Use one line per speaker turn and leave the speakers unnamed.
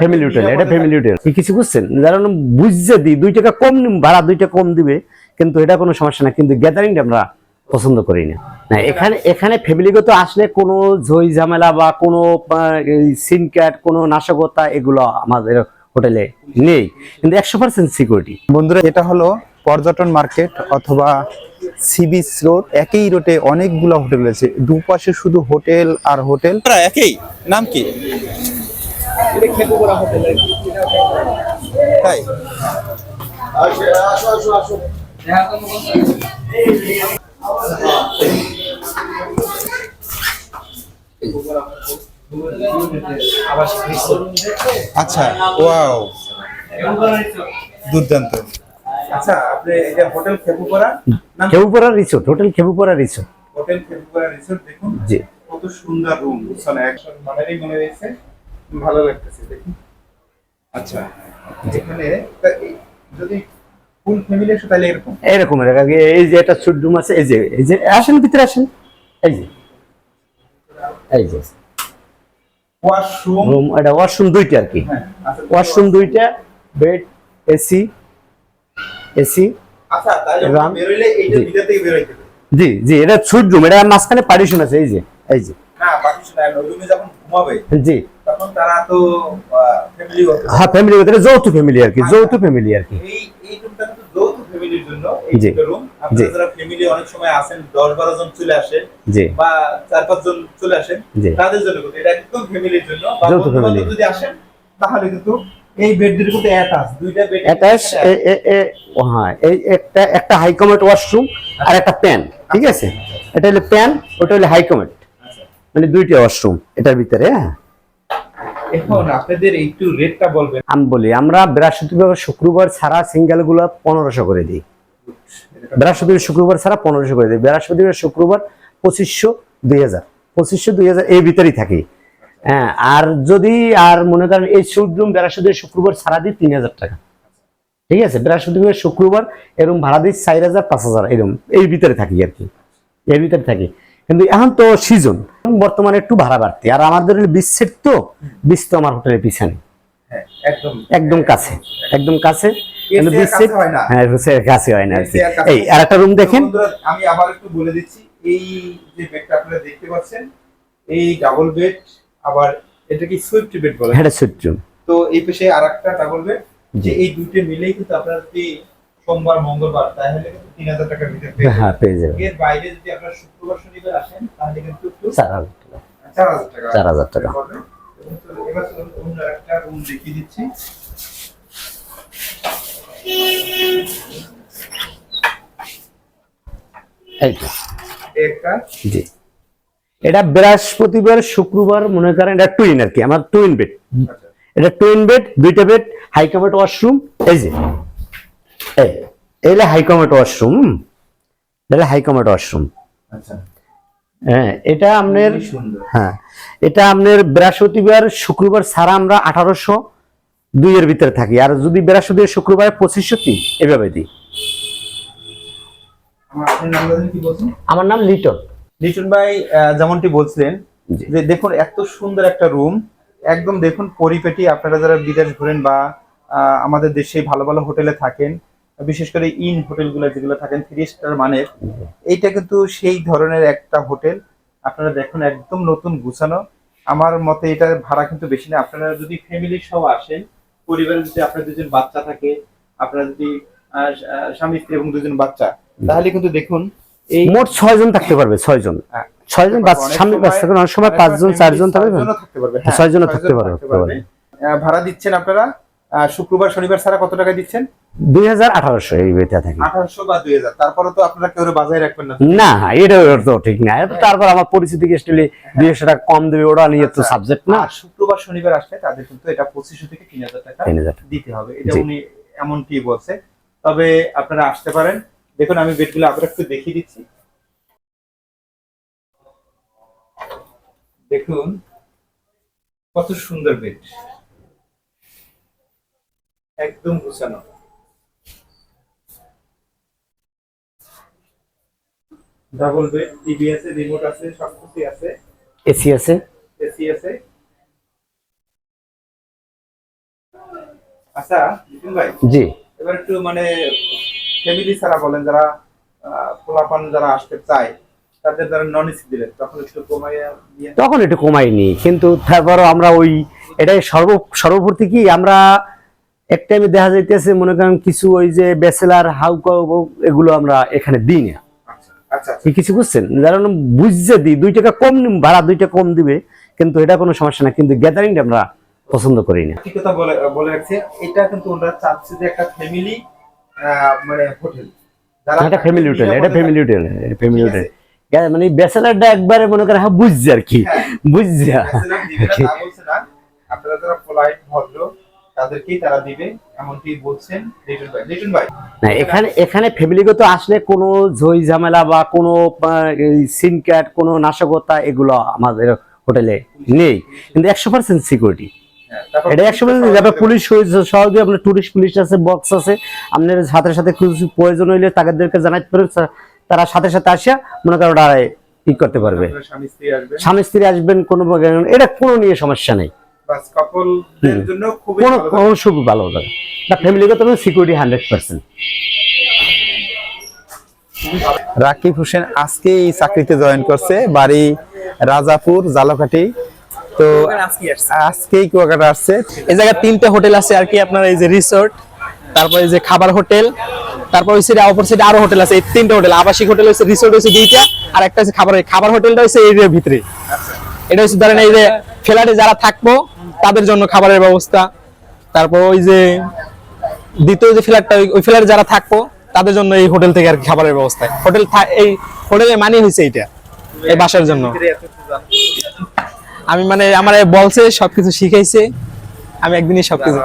Family hotel এটা family hotel কি কিছু বুঝছেন? যারা বুঝছে দিই দুই টাকা কম ভাড়া দুই টাকা কম দিবে কিন্তু এটা কোনো সমস্যা না কিন্তু গ্যাদারিংটা আমরা পছন্দ করি না। না এখানে এখানে ফ্যামিলিগত আসলে কোনো ঝই ঝামেলা বা কোনো সিনক্যাট কোনো নাশকতা এগুলো আমাদের হোটেলে নেই। কিন্তু একশো পার্সেন্ট সিকিউরিটি
বন্ধুরা এটা হলো পর্যটন মার্কেট অথবা সি বিচ রোড একই রোডে অনেকগুলো হোটেল রয়েছে। দুপাশে শুধু হোটেল আর হোটেল। একই? নাম কি? তাই? আচ্ছা ওয়াও। দুর্দান্ত। আচ্ছা আপনি এটা হোটেল খেপুপাড়া নাম
Khepupara resort hotel Khepupara resort
hotel Khepupara resort দেখুন
জি।
কত সুন্দর রুম মানেরই মনে রয়েছে ভালো লাগতেছে দেখুন আচ্ছা। এখানে যদি ফুল ফ্যামিলি আসে তাহলে এরকম?
এরকম। এই যে একটা সুট রুম আছে এই যে এই যে আসেন ভিতরে আসেন। এই যে। এই যে।
ওয়াশরুম
রুম এটা ওয়াশরুম দুইটা আর কি।
হ্যাঁ আচ্ছা।
ওয়াশরুম দুইটা বেড এসি এসি
আচ্ছা তাহলে বেরোইলে এইটা
জি।
ভিতর থেকে হবে।
জি জি এটা সুট রুম এটা মাঝখানে পার্টিশন আছে এই যে এই যে।
না বাকি শোনা রুমে যখন ঘুমাবে
জি।
তখন তারা তো ফ্যামিলি
হ্যাঁ ফ্যামিলি ভিতরে যৌথ ফ্যামিলি আর কি যৌথ ফ্যামিলি আর কি।
এই এই রুমটা কিন্তু যৌথ ফ্যামিলির জন্য এই রুম আপনারা যারা ফ্যামিলি অনেক সময় আসেন দশ বারো জন চলে আসেন বা চার পাঁচ জন চলে আসেন তাদের জন্য কিন্তু এটা একদম ফ্যামিলির জন্য। বা বন্ধু-বান্ধব যদি আসেন তাহলে কিন্তু এই বেড কিন্তু অ্যাটাচ দুইটা বেড
অ্যাটাচ হ্যাঁ এই একটা একটা হাই কমেট ওয়াশরুম আর একটা প্যান ঠিক আছে? এটা হলো প্যান ওটা হলো হাই কমেট মানে দুইটা ওয়াশরুম এটার ভিতরে হ্যাঁ।
এখন আপনাদের একটু রেটটা বলবেন।
আমি বলি আমরা বৃহস্পতিবার শুক্রবার ছাড়া সিঙ্গেলগুলো পনেরোশো করে দিই। বৃহস্পতিবার শুক্রবার ছাড়া পনেরোশো করে দিই। বৃহস্পতিবার শুক্রবার পঁচিশশো দুই হাজার। পঁচিশশো দুই হাজার এই ভিতরেই থাকি। হ্যাঁ আর যদি আর মনে করেন এই সুডরুম বৃহস্পতিবার শুক্রবার ছাড়া দিই তিন হাজার টাকা। ঠিক আছে? বৃহস্পতিবার শুক্রবার এরকম ভাড়া দিই চার হাজার পাঁচ হাজার এরকম এই ভিতরে থাকি আর কি। এর ভিতরে থাকি। কিন্তু এখন তো সিজন বর্তমানে একটু ভাড়া বাড়তি আর আমাদের বিশ্বের তো বিশ তো আমার হোটেলের পিছনে।
হ্যাঁ একদম।
কাছে। একদম কাছে।
কাছে হয় না।
হ্যাঁ না আর এই একটা রুম দেখেন।
আমি আবার একটু বলে দিচ্ছি এই যে বেডটা আপনারা দেখতে পাচ্ছেন এই ডাবল বেড আবার এটা কি সুইফট বেড বলে?
হ্যাঁ
তো এই পাশে আর একটা ডাবল বেড যে এই দুটো মিলেই কিন্তু আপনারা যদি সোমবার মঙ্গলবার তাহলে কিন্তু তিন হাজার টাকার ভিতরে
হ্যাঁ পেয়ে যাবেন।
এর বাইরে যদি আপনারা শুক্রবার শনিবার আসেন তাহলে কিন্তু একটু
চার হাজার টাকা।
চার হাজার টাকা।
চার হাজার টাকা।
এবার অন্য একটা রুম দেখিয়ে দিচ্ছি।
জি। এটা বৃহস্পতিবার শুক্রবার মনে করেন এটা টুইন আর কি আমার টুইন বেড
আচ্ছা।
এটা টুইন বেড দুইটা বেড হাই কমেট ওয়াশরুম এই যে। এই এইলে হাই কমেট ওয়াশরুম এটা হাই কমেট ওয়াশরুম
আচ্ছা।
হ্যাঁ এটা আপনার হ্যাঁ এটা আপনার বৃহস্পতিবার শুক্রবার ছাড়া আমরা আঠারোশো দুইয়ের ভিতরে থাকি। আর যদি বৃহস্পতিবার শুক্রবার পঁচিশশো তিন এভাবে দিই।
আমার নাম বলছেন?
আমার নাম লিটন।
লিটন ভাই আহ, যেমনটি বলছিলেন যে দেখুন এত সুন্দর একটা রুম একদম দেখুন পরিপেটি আপনারা যারা বিদেশ ঘুরেন বা আহ, আমাদের দেশে ভালো ভালো হোটেলে থাকেন বিশেষ করে ইন হোটেলগুলো যেগুলো থাকেন থ্রি স্টার মানের এইটা কিন্তু সেই ধরনের একটা হোটেল। আপনারা দেখুন একদম নতুন গুছানো। আমার মতে এটার ভাড়া কিন্তু বেশি না। আপনারা যদি ফ্যামিলি সহ আসেন পরিবারে যদি আপনার দুজন বাচ্চা থাকে আপনারা যদি স্বামী স্ত্রী এবং দুজন বাচ্চা তাহলে কিন্তু দেখুন এই
মোট ছয় জন থাকতে পারবে ছয় জন।
হ্যাঁ।
ছয় জন বাচ্চা
অনেক
সামনে
সময়-
পাঁচজন চারজন থাকবে
ছয়জন
থাকতে পারবে,
ভাড়া দিচ্ছেন আপনারা? শুক্রবার শনিবার ছাড়া কত টাকা দিচ্ছেন?
দুই হাজার আঠারোশো এই বেটা থাকি।
আঠারোশো বা দুই হাজার। তারপরে তো আপনারা কেউ বাজায় রাখবেন না।
না এটা তো ঠিক না। এটা তারপর আমার পরিচিতি গেস্ট দুই একশো টাকা কম দেবে ওরা নিয়ে তো
আচ্ছা।
সাবজেক্ট না।
শুক্রবার শনিবার আসলে তাদের কিন্তু এটা পঁচিশশো থেকে তিন হাজার টাকা দিতে হবে। এটা উনি এমনটি বলছে। তবে আপনারা আসতে পারেন। দেখুন আমি বেডগুলো আবার একটু দেখিয়ে দিচ্ছি। দেখুন কত সুন্দর বেড। একদম গুছানো। ডাবল বেড টিভি আছে রিমোট আছে সবকিছু আছে।
এসি আছে?
এসি আছে। আচ্ছা নিতিন ভাই
জি।
এবার একটু মানে ফ্যামিলি ছাড়া বলেন যারা পোলাপান যারা আসতে চায় তাদের যারা নন এসি দিলেন তখন একটু
তখন একটু কমাইনি কিন্তু তারপরও আমরা ওই এটাই সর্ব সর্বপ্রতি কি আমরা এক টাইমে দেখা যাইতেছে মনে করেন কিছু ওই যে ব্যাচেলার হাউকা এগুলো আমরা এখানে দিই না।
আচ্ছা আচ্ছা
কি কিছু বুঝছেন? কারণ বুঝছে দিই দুই টাকা কম ভাড়া দুই টাকা কম দিবে কিন্তু এটা কোনো সমস্যা না কিন্তু গ্যাদারিংটা আমরা পছন্দ করি না।
ঠিক কথা বলে বলে রাখছে এটা কিন্তু ওরা চাচ্ছে যে একটা ফ্যামিলি মানে হোটেল।
এটা ফ্যামিলি হোটেল এটা ফ্যামিলি হোটেল এটা ফ্যামিলি হোটেল মানে ব্যাচেলারটা একবারে মনে করে হ্যাঁ বুঝছে আর কি
হ্যাঁ।
বুঝছে।
আপনারা যারা পোলাইট ভদ্র তাদেরকেই তারা দিবে এমনকি বলছেন লিটন ভাই। লিটন ভাই
না এখানে এখানে ফ্যামিলিগত আসলে কোনো ঝই ঝামেলা বা কোনো সিনক্যাট কোনো নাশকতা এগুলো আমাদের হোটেলে নেই। কিন্তু একশো পার্সেন্ট সিকিউরিটি
হ্যাঁ,
এটা একশো পার্সেন্ট পুলিশ সহজে আপনার টুরিস্ট পুলিশ আছে বক্স আছে আপনার সাথে সাথে কিছু প্রয়োজন হইলে তাদেরকে জানাইতে পারেন তারা সাথে সাথে আসিয়া মনে করো ওরা ই করতে পারবে।
স্বামী স্ত্রী আসবেন।
কোনো এটা কোনো নিয়ে সমস্যা নেই।
বাস কাপলদের জন্য খুবই ভালো
হবে না। ফ্যামিলিগত security hundred percent
Rakib Hossain আজকে এই চাকরিতে জয়েন করছে বাড়ি রাজাপুর জালকাঠি। তো আজকেই কুয়াকাটা আসছে।
এই জায়গায় তিনটে হোটেল আছে আর কি আপনার এই যে রিসোর্ট তারপর এই যে খাবার হোটেল তারপর ওই সাইডে অপর সাইডে আরও হোটেল আছে এই তিনটে হোটেল। আবাসিক হোটেল হচ্ছে রিসোর্ট হচ্ছে দুইটা আর একটা হচ্ছে খাবার খাবার হোটেলটা হচ্ছে এরিয়ার ভিতরে। এটা হচ্ছে ধরেন এই যে ফ্ল্যাটে যারা থাকব তাদের জন্য খাবারের ব্যবস্থা। তারপর ওই যে দ্বিতীয় যে ফ্ল্যাটটা, ওই ফ্ল্যাটে যারা থাকব, তাদের জন্য এই হোটেল থেকে আর খাবারের ব্যবস্থা। হোটেল এই হোটেলের মানি হয়েছে এটা এই বাসার জন্য। আমি মানে আমার বলছে, সবকিছু শিখাইছে, আমি একদিনই সবকিছু